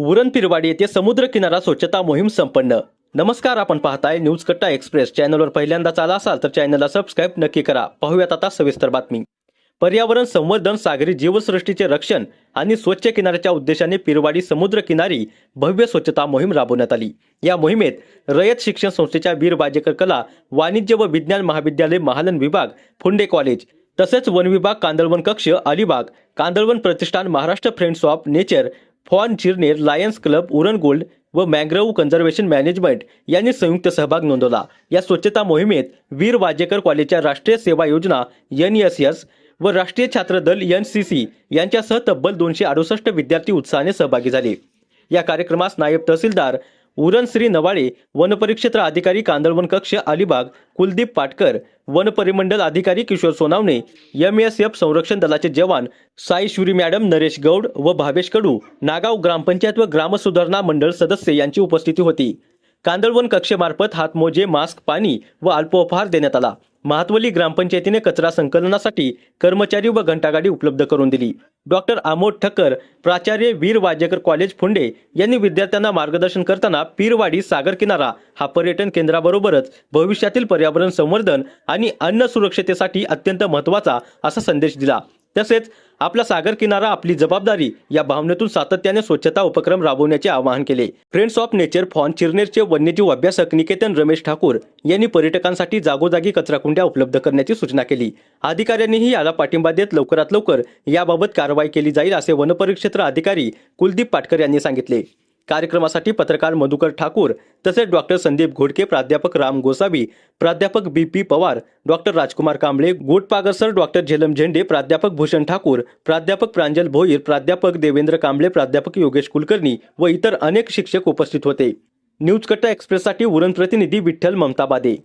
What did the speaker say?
उरणपिरवाडी येथे समुद्र किनारा स्वच्छता मोहीम संपन्न. नमस्कार आपण पाहताय न्यूज कट्टा एक्सप्रेस. चॅनलवर पहिल्यांदाच आला असाल तर चॅनलला सबस्क्राईब नक्की करा. पाहूयात आता सविस्तर बातमी. पर्यावरण संवर्धन सागरी जीवसृष्टीचे रक्षण आणि स्वच्छ किनाऱ्याच्या उद्देशाने पिरवाडी समुद्र किनारी भव्य स्वच्छता मोहीम राबवण्यात आली. या मोहिमेत रयत शिक्षण संस्थेच्या वीर बाजेकर कला वाणिज्य व विज्ञान महाविद्यालय महालन विभाग फुंडे कॉलेज तसेच वन विभाग कांदळवन कक्ष अलिबाग कांदळवन प्रतिष्ठान Maharashtra friends of nature FON Chirner lions club Uran gold व मॅंग्रोव्ह कन्झर्वेशन मॅनेजमेंट यांनी संयुक्त सहभाग नोंदवला. या स्वच्छता मोहिमेत वीर वाजेकर कॉलेजच्या राष्ट्रीय सेवा योजना एन एस एस व राष्ट्रीय छात्र दल एन सी सी यांच्यासह तब्बल दोनशे अडुसष्ट विद्यार्थी उत्साहाने सहभागी झाले. या कार्यक्रमास नायब तहसीलदार उरण श्री नवाळे वनपरिक्षेत्र अधिकारी कांदळवन कक्ष अलिबाग कुलदीप पाटकर वनपरिमंडल अधिकारी Kishor Sonawane M S F संरक्षण दलाचे जवान साईश्वरी मॅडम नरेश गौड व भावेश कडू नागाव ग्रामपंचायत व ग्रामसुधारणा मंडळ सदस्य यांची उपस्थिती होती. कांदळवन कक्षेमार्फत हातमोजे मास्क पाणी व अल्पोपहार देण्यात आला. महात्वली ग्रामपंचायतीने कचरा संकलनासाठी कर्मचारी व घंटागाडी उपलब्ध करून दिली. डॉक्टर आमोद ठक्कर प्राचार्य वीर वाजेकर कॉलेज फुंडे यांनी विद्यार्थ्यांना मार्गदर्शन करताना पीरवाडी सागर किनारा हा पर्यटन केंद्राबरोबरच भविष्यातील पर्यावरण संवर्धन आणि अन्न सुरक्षतेसाठी अत्यंत महत्त्वाचा असा संदेश दिला. तसेच आपला सागर किनारा आपली जबाबदारी या भावनेतून सातत्याने स्वच्छता उपक्रम राबवण्याचे आवाहन केले. फ्रेंड्स ऑफ नेचर फॉन चिरनेरचे वन्यजीव अभ्यासक निकेतन रमेश ठाकूर यांनी पर्यटकांसाठी जागोजागी कचराकुंड्या उपलब्ध करण्याची सूचना केली. अधिकाऱ्यांनीही याला पाठिंबा देत लवकरात लवकर याबाबत कारवाई केली जाईल असे वनपरिक्षेत्र अधिकारी कुलदीप पाटकर यांनी सांगितले. कार्यक्रमासाठी पत्रकार मधुकर ठाकूर तसेच डॉक्टर संदीप घोडके प्राध्यापक राम गोसावी प्राध्यापक B P Pawar doctor Rajkumar Kamble Gotpagar sir doctor Jhelam Zende प्राध्यापक भूषण ठाकूर प्राध्यापक प्रांजल भोईर प्राध्यापक देवेंद्र कांबळे प्राध्यापक योगेश कुलकर्णी व इतर अनेक शिक्षक उपस्थित होते. न्यूज कट्टा एक्सप्रेससाठी उरण प्रतिनिधी विठ्ठल ममताबादे